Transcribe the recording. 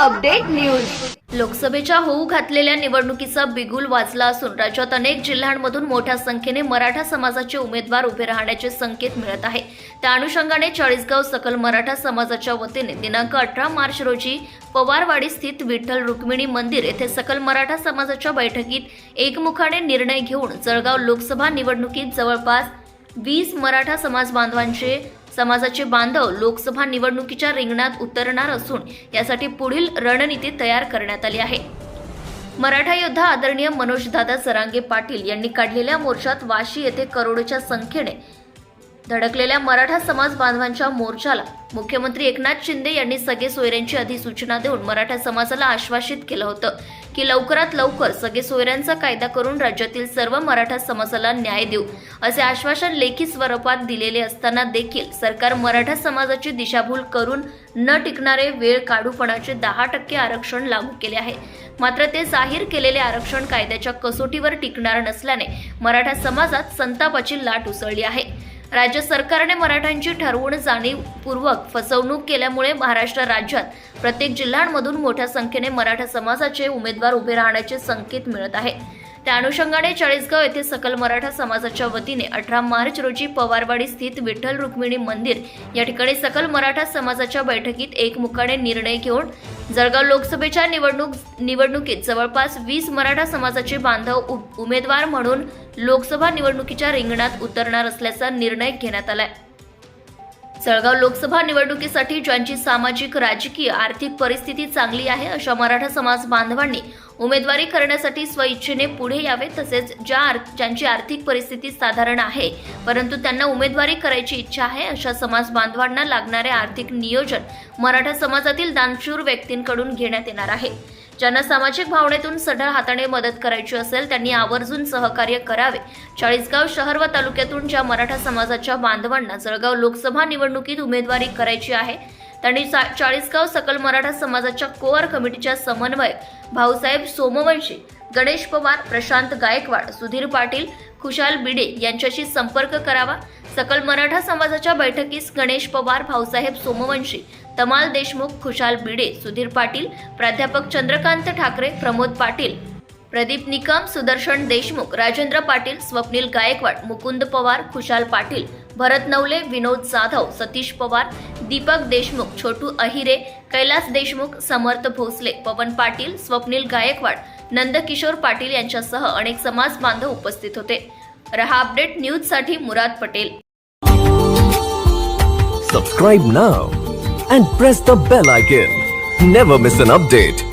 Update news. लोकसभेच्या होऊ घातलेल्या निवडणुकीचा बिगुल वाजला असून राज्यात अनेक जिल्ह्यांमधून मोठ्या संख्येने मराठा समाजाचे उमेदवार उभे राहण्याचे संकेत मिळत आहे. त्या अनुषंगाने चाळीसगाव सकल मराठा समाजाच्या वतीने दिनांक अठरा मार्च रोजी पवारवाडी स्थित विठ्ठल रुक्मिणी मंदिर येथे सकल मराठा समाजाच्या बैठकीत एकमुखाने निर्णय घेऊन जळगाव लोकसभा निवडणुकीत जवळपास वीस मराठा समाज बांधवांचे समाजाचे बांधव लोकसभा निवडणुकीच्या रिंगणात उतरणार असून यासाठी पुढील रणनीती तयार करण्यात आली आहे. मराठा योद्धा आदरणीय मनोजदादा सरांगे पाटील यांनी काढलेल्या मोर्चात वाशी येथे करोडोच्या संख्येने धडकलेल्या मराठा समाज बांधवांच्या मोर्चाला मुख्यमंत्री एकनाथ शिंदे यांनी सगळे सोयऱ्यांची अधिसूचना देऊन मराठा समाजाला आश्वासित केलं होतं. की लवकरात लवकर सगळे सोयऱ्यांचा कायदा करून राज्यातील सर्व मराठा समाजाला न्याय देऊ असे आश्वासन लेखी स्वरूपात दिलेले असताना देखील सरकार मराठा समाजाची दिशाभूल करून न टिकणारे वेळ काढूपणाचे दहा टक्के आरक्षण लागू केले आहे. मात्र ते जाहीर केलेले आरक्षण कायद्याच्या कसोटीवर टिकणार नसल्याने मराठा समाजात संतापाची लाट उसळली आहे. राज्य सरकारने मराठ्यांची ठरवून जाणीवपूर्वक फसवणूक केल्यामुळे महाराष्ट्र राज्यात प्रत्येक जिल्ह्यांमधून मोठ्या संख्येने मराठा समाजाचे उमेदवार उभे राहण्याचे संकेत मिळत आहे. त्या अनुषंगाने चाळीसगाव येथे सकल मराठा समाजाच्या वतीने अठरा मार्च रोजी पवारवाडी स्थित विठ्ठल रुक्मिणी मंदिर या ठिकाणी सकल मराठा समाजाच्या बैठकीत एकमुखाने निर्णय घेऊन जळगाव लोकसभेच्या निवडणूक निवडणुकीत जवळपास वीस मराठा समाजाचे बांधव उ- उमेदवार म्हणून लोकसभा निवडणुकीच्या रिंगणात उतरणार असल्याचा निर्णय घेण्यात आलाय. जळगाव लोकसभा निवडणुकीसाठी ज्यांची सामाजिक राजकीय आर्थिक परिस्थिती चांगली आहे अशा मराठा समाज बांधवांनी उमेदवारी करण्यासाठी स्वइच्छेने पुढे यावे तसेच ज्या ज्यांची आर्थिक परिस्थिती साधारण आहे परंतु त्यांना उमेदवारी करायची इच्छा आहे अशा समाज बांधवांना लागणारे आर्थिक नियोजन मराठा समाजातील दानशूर व्यक्तींकडून घेण्यात येणार आहे. ज्यांना सामाजिक भावनेतून सढळ हाताने मदत करायची असेल त्यांनी आवर्जून सहकार्य करावे. चाळीसगाव शहर व तालुक्यातून ज्या मराठा समाजाच्या बांधवांना जळगाव लोकसभा निवडणुकीत उमेदवारी करायची आहे त्यांनी चा- चाळीसगाव सकल मराठा समाजाच्या कोअर कमिटीच्या समन्वयक भाऊसाहेब सोमवंशी गणेश पवार प्रशांत गायकवाड सुधीर पाटील खुशाल बिडे यांच्याशी संपर्क करावा. सकल मराठा समाजाच्या बैठकीस गणेश पवार भाऊसाहेब सोमवंशी तमाल देशमुख खुशाल बिडे सुधीर पाटील प्राध्यापक चंद्रकांत ठाकरे प्रमोद पाटील प्रदीप निकम सुदर्शन देशमुख राजेंद्र पाटील स्वप्नील गायकवाड मुकुंद पवार खुशाल पाटील भरत नवले विनोद जाधव सतीश पवार दीपक देशमुख छोटू अहिरे कैलास देशमुख समर्थ भोसले पवन पाटील स्वप्नील गायकवाड नंदकिशोर पाटील यांच्यासह अनेक समाज बांधव उपस्थित होते. रहा अपडेट न्यूजसाठी Murad Patel. Subscribe now and press the bell icon never miss an update